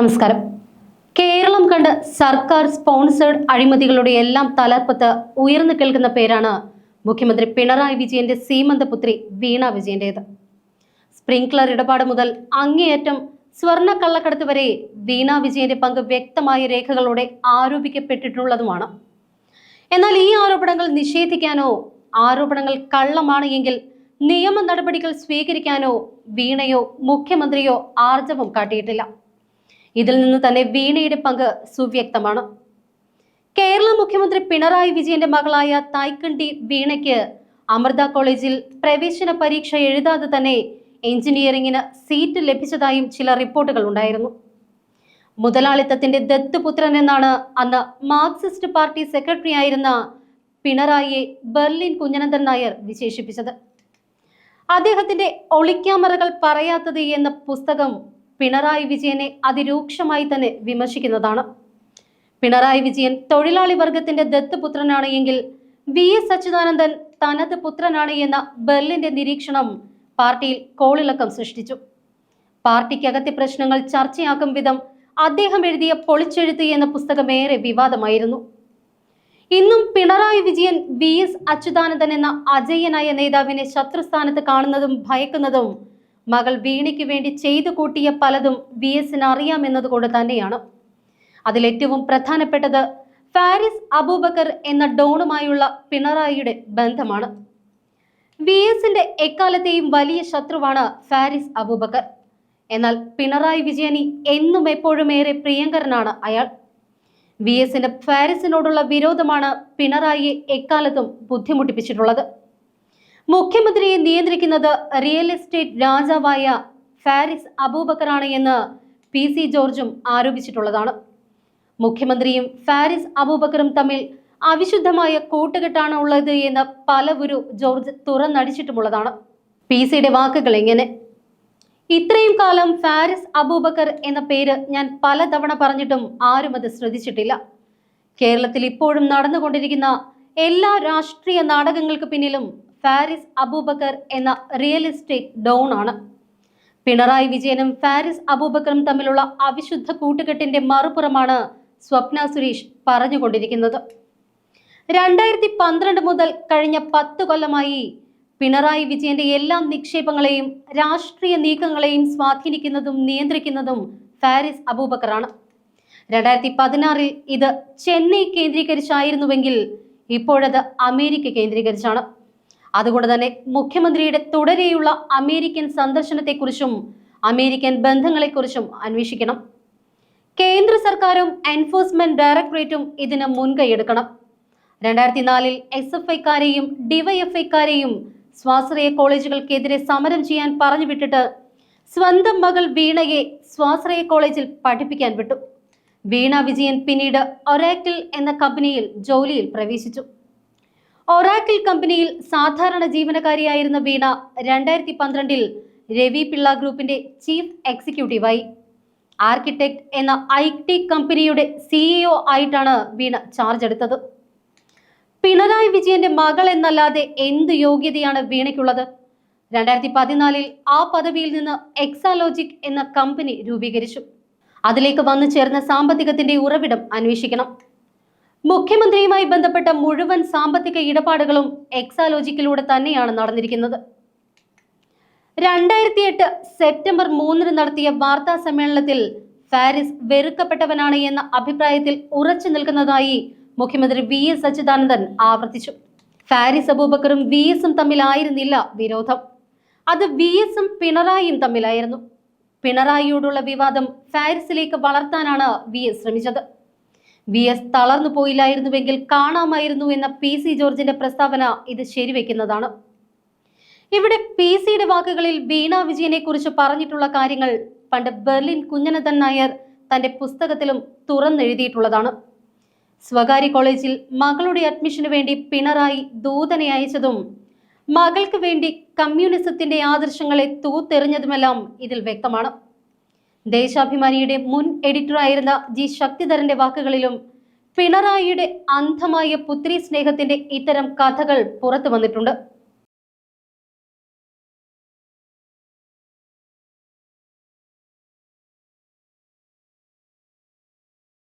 നമസ്കാരം. കേരളം കണ്ട് സർക്കാർ സ്പോൺസേഡ് അഴിമതികളുടെ എല്ലാം തലപ്പത്ത് ഉയർന്നു കേൾക്കുന്ന പേരാണ് മുഖ്യമന്ത്രി പിണറായി വിജയന്റെ സീമന്തപുത്രി വീണ വിജയന്റേത്. സ്പ്രിംഗ്ലർ ഇടപാട് മുതൽ അങ്ങേയറ്റം സ്വർണ കള്ളക്കടത്ത് വരെ വീണ വിജയന്റെ പങ്ക് വ്യക്തമായ രേഖകളോടെ ആരോപിക്കപ്പെട്ടിട്ടുള്ളതുമാണ്. എന്നാൽ ഈ ആരോപണങ്ങൾ നിഷേധിക്കാനോ ആരോപണങ്ങൾ കള്ളമാണ് എങ്കിൽ നിയമ നടപടികൾ സ്വീകരിക്കാനോ വീണയോ മുഖ്യമന്ത്രിയോ ആർജവം കാട്ടിയിട്ടില്ല. ഇതിൽ നിന്ന് തന്നെ വീണയുടെ പങ്ക് സുവ്യക്തമാണ്. കേരള മുഖ്യമന്ത്രി പിണറായി വിജയന്റെ മകളായ തായ്ക്കണ്ടി വീണയ്ക്ക് അമൃത കോളേജിൽ പ്രവേശന പരീക്ഷ എഴുതാതെ തന്നെ എഞ്ചിനീയറിംഗിന് സീറ്റ് ലഭിച്ചതായും ചില റിപ്പോർട്ടുകൾ ഉണ്ടായിരുന്നു. മുതലാളിത്തത്തിന്റെ ദത്തുപുത്രൻ എന്നാണ് അന്ന് മാർക്സിസ്റ്റ് പാർട്ടി സെക്രട്ടറി ആയിരുന്ന പിണറായിയെ ബെർലിൻ കുഞ്ഞനന്ദൻ നായർ വിശേഷിപ്പിച്ചത്. അദ്ദേഹത്തിന്റെ ഒളിക്യാമറകൾ പറയാത്തത് എന്ന പുസ്തകം പിണറായി വിജയനെ അതിരൂക്ഷമായി തന്നെ വിമർശിക്കുന്നതാണ്. പിണറായി വിജയൻ തൊഴിലാളി വർഗത്തിന്റെ ദത്തുപുത്രനാണ് എങ്കിൽ വി എസ് അച്യുതാനന്ദൻ തനത് പുത്രനാണ് എന്ന ബെർലിന്റെ നിരീക്ഷണം പാർട്ടിയിൽ കോളിളക്കം സൃഷ്ടിച്ചു. പാർട്ടിക്കകത്തെ പ്രശ്നങ്ങൾ ചർച്ചയാക്കും വിധം അദ്ദേഹം എഴുതിയ പൊളിച്ചെഴുത്ത് എന്ന പുസ്തകം ഏറെ വിവാദമായിരുന്നു. ഇന്നും പിണറായി വിജയൻ വി എസ് അച്യുതാനന്ദൻ എന്ന അജയ്യനായ നേതാവിനെ ശത്രുസ്ഥാനത്ത് കാണുന്നതും ഭയക്കുന്നതും മകൾ വീണയ്ക്ക് വേണ്ടി ചെയ്തു കൂട്ടിയ പലതും വി എസിന് അറിയാമെന്നതുകൊണ്ട് തന്നെയാണ്. അതിലേറ്റവും പ്രധാനപ്പെട്ടത് ഫാരിസ് അബൂബക്കർ എന്ന ഡോണുമായുള്ള പിണറായിയുടെ ബന്ധമാണ്. വി എസിന്റെ എക്കാലത്തെയും വലിയ ശത്രുവാണ് ഫാരിസ് അബൂബക്കർ. എന്നാൽ പിണറായി വിജയനി എന്നും എപ്പോഴും ഏറെ പ്രിയങ്കരനാണ് അയാൾ. വി എസിന്റെ ഫാരിസിനോടുള്ള വിരോധമാണ് പിണറായിയെ എക്കാലത്തും ബുദ്ധിമുട്ടിപ്പിച്ചിട്ടുള്ളത്. മുഖ്യമന്ത്രിയെ നിയന്ത്രിക്കുന്നത് റിയൽ എസ്റ്റേറ്റ് രാജാവായ ഫാരിസ് അബൂബക്കറാണ് എന്ന് പി സി ജോർജും ആരോപിച്ചിട്ടുള്ളതാണ്. മുഖ്യമന്ത്രിയും ഫാരിസ് അബൂബക്കറും തമ്മിൽ അവിശുദ്ധമായ കൂട്ടുകെട്ടാണ് ഉള്ളത് എന്ന് പലവുരു ജോർജ് തുറന്നടിച്ചിട്ടുമുള്ളതാണ്. പി സിയുടെ വാക്കുകൾ എങ്ങനെ ഇത്രയും കാലം ഫാരിസ് അബൂബക്കർ എന്ന പേര് ഞാൻ പലതവണ പറഞ്ഞിട്ടും ആരും അത് ശ്രദ്ധിച്ചിട്ടില്ല. കേരളത്തിൽ ഇപ്പോഴും നടന്നുകൊണ്ടിരിക്കുന്ന എല്ലാ രാഷ്ട്രീയ നാടകങ്ങൾക്ക് പിന്നിലും ഫാരിസ് അബൂബക്കർ എന്ന റിയൽ എസ്റ്റേറ്റ് ഡോൺ ആണ്. പിണറായി വിജയനും ഫാരിസ് അബൂബക്കറും തമ്മിലുള്ള അവിശുദ്ധ കൂട്ടുകെട്ടിന്റെ മറുപുറമാണ് സ്വപ്ന സുരേഷ് പറഞ്ഞുകൊണ്ടിരിക്കുന്നത്. രണ്ടായിരത്തി പന്ത്രണ്ട് മുതൽ കഴിഞ്ഞ പത്ത് കൊല്ലമായി പിണറായി വിജയന്റെ എല്ലാ നിക്ഷേപങ്ങളെയും രാഷ്ട്രീയ നീക്കങ്ങളെയും സ്വാധീനിക്കുന്നതും നിയന്ത്രിക്കുന്നതും ഫാരിസ് അബൂബക്കറാണ്. രണ്ടായിരത്തി പതിനാറിൽ ഇത് ചെന്നൈ കേന്ദ്രീകരിച്ചായിരുന്നുവെങ്കിൽ ഇപ്പോഴത് അമേരിക്ക കേന്ദ്രീകരിച്ചാണ്. അതുകൊണ്ട് തന്നെ മുഖ്യമന്ത്രിയുടെ തുടരെയുള്ള അമേരിക്കൻ സന്ദർശനത്തെക്കുറിച്ചും അമേരിക്കൻ ബന്ധങ്ങളെക്കുറിച്ചും അന്വേഷിക്കണം. കേന്ദ്ര സർക്കാരും എൻഫോഴ്സ്മെന്റ് ഡയറക്ടറേറ്റും ഇതിന് മുൻകൈയെടുക്കണം രണ്ടായിരത്തി നാലിൽ എസ് എഫ് ഐക്കാരെയും ഡിവൈഎഫ്ഐക്കാരെയും സ്വാശ്രയ കോളേജുകൾക്കെതിരെ സമരം ചെയ്യാൻ പറഞ്ഞു വിട്ടിട്ട് സ്വന്തം മകൾ വീണയെ സ്വാശ്രയ കോളേജിൽ പഠിപ്പിക്കാൻ വിട്ടു. വീണ വിജയൻ പിന്നീട് ഒറാക്കിൾ എന്ന കമ്പനിയിൽ ജോലിയിൽ പ്രവേശിച്ചു. ഒറാക്കിൾ കമ്പനിയിൽ സാധാരണ ജീവനക്കാരിയായിരുന്ന വീണ രണ്ടായിരത്തി പന്ത്രണ്ടിൽ രവി പിള്ള ഗ്രൂപ്പിന്റെ ചീഫ് എക്സിക്യൂട്ടീവായി. ആർക്കിടെക്ട് എന്ന ഐ ടി കമ്പനിയുടെ സിഇഒ ആയിട്ടാണ് വീണ ചാർജ് എടുത്തത്. പിണറായി വിജയന്റെ മകൾ എന്നല്ലാതെ എന്ത് യോഗ്യതയാണ് വീണയ്ക്കുള്ളത്? രണ്ടായിരത്തി പതിനാലിൽ ആ പദവിയിൽ നിന്ന് എക്സാലോജിക് എന്ന കമ്പനി രൂപീകരിച്ചു. അതിലേക്ക് വന്നു ചേർന്ന സാമ്പത്തികത്തിന്റെ ഉറവിടം അന്വേഷിക്കണം. മുഖ്യമന്ത്രിയുമായി ബന്ധപ്പെട്ട മുഴുവൻ സാമ്പത്തിക ഇടപാടുകളും എക്സാലോജിക്കിലൂടെ തന്നെയാണ് നടന്നിരിക്കുന്നത്. രണ്ടായിരത്തി എട്ട് സെപ്റ്റംബർ മൂന്നിന് നടത്തിയ വാർത്താ സമ്മേളനത്തിൽ ഫാരിസ് വെറുക്കപ്പെട്ടവനാണ് എന്ന അഭിപ്രായത്തിൽ ഉറച്ചു നിൽക്കുന്നതായി മുഖ്യമന്ത്രി വി എസ് അച്യുതാനന്ദൻ ആവർത്തിച്ചു. ഫാരിസ് അബൂബക്കറും വി എസും തമ്മിലായിരുന്നില്ല വിരോധം. അത് വി എസും പിണറായിയും തമ്മിലായിരുന്നു. പിണറായിയോടുള്ള വിവാദം ഫാരിസിലേക്ക് വളർത്താനാണ് വി എസ് ശ്രമിച്ചത്. വി എസ് തളർന്നു പോയില്ലായിരുന്നുവെങ്കിൽ കാണാമായിരുന്നു എന്ന പി സി ജോർജിന്റെ പ്രസ്താവന ഇത് ശരിവെക്കുന്നതാണ്. ഇവിടെ പി സിയുടെ വാക്കുകളിൽ വീണ വിജയനെ കുറിച്ച് പറഞ്ഞിട്ടുള്ള കാര്യങ്ങൾ പണ്ട് ബെർലിൻ കുഞ്ഞനന്ദൻ നായർ തന്റെ പുസ്തകത്തിലും തുറന്നെഴുതിയിട്ടുള്ളതാണ്. സ്വകാര്യ കോളേജിൽ മകളുടെ അഡ്മിഷന് വേണ്ടി പിണറായി ദൂതനെ അയച്ചതും മകൾക്ക് വേണ്ടി കമ്മ്യൂണിസത്തിന്റെ ആദർശങ്ങളെ തൂത്തെറിഞ്ഞതുമെല്ലാം ഇതിൽ വ്യക്തമാണ്. ദേശാഭിമാനിയുടെ മുൻ എഡിറ്ററായിരുന്ന ജി ശക്തിധരന്റെ വാക്കുകളിലും പിണറായിയുടെ അന്ധമായ പുത്രി സ്നേഹത്തിന്റെ ഇത്തരം കഥകൾ പുറത്തു വന്നിട്ടുണ്ട്.